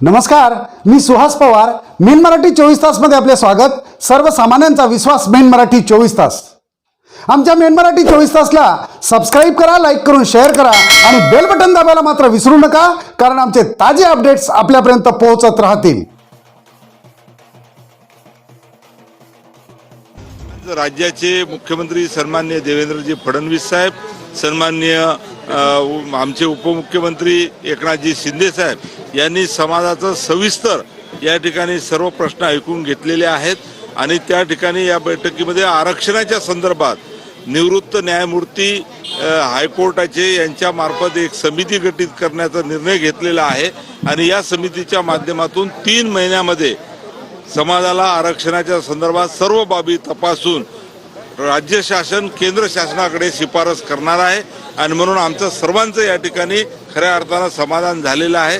नमस्कार मी सुहास पवार. मेन मराठी चोवीस तासमध्ये आपले स्वागत. सर्वसामान्यांचा विश्वास मेन मराठी चोवीस तास. आमच्या मेन मराठी चोवीस तासला सबस्क्राईब करा लाईक करून शेअर करा आणि बेल बटन दाबायला मात्र विसरू नका कारण आमचे ताजे अपडेट्स आपल्यापर्यंत पोहोचत राहतील. राज्याचे मुख्यमंत्री सन्मान्य देवेंद्रजी फडणवीस साहेब सन्मान्य आमचे उपमुख्यमंत्री एकनाथजी शिंदे साहेब यांनी समाजाचं सविस्तर या ठिकाणी सर्व प्रश्न ऐकून घेतलेले आहेत आणि त्या ठिकाणी या बैठकीमध्ये आरक्षणाच्या संदर्भात निवृत्त न्यायमूर्ती हायकोर्टाचे यांच्यामार्फत एक समिती गठीत करण्याचा निर्णय घेतलेला आहे. आणि या समितीच्या माध्यमातून तीन महिन्यामध्ये समाजाला आरक्षणाच्या संदर्भात सर्व बाबी तपासून राज्य शासन केंद्र शासनाकडे शिफारस करणार आहे. आणि म्हणून आमचं सर्वांचं या ठिकाणी खऱ्या अर्थानं समाधान झालेलं आहे.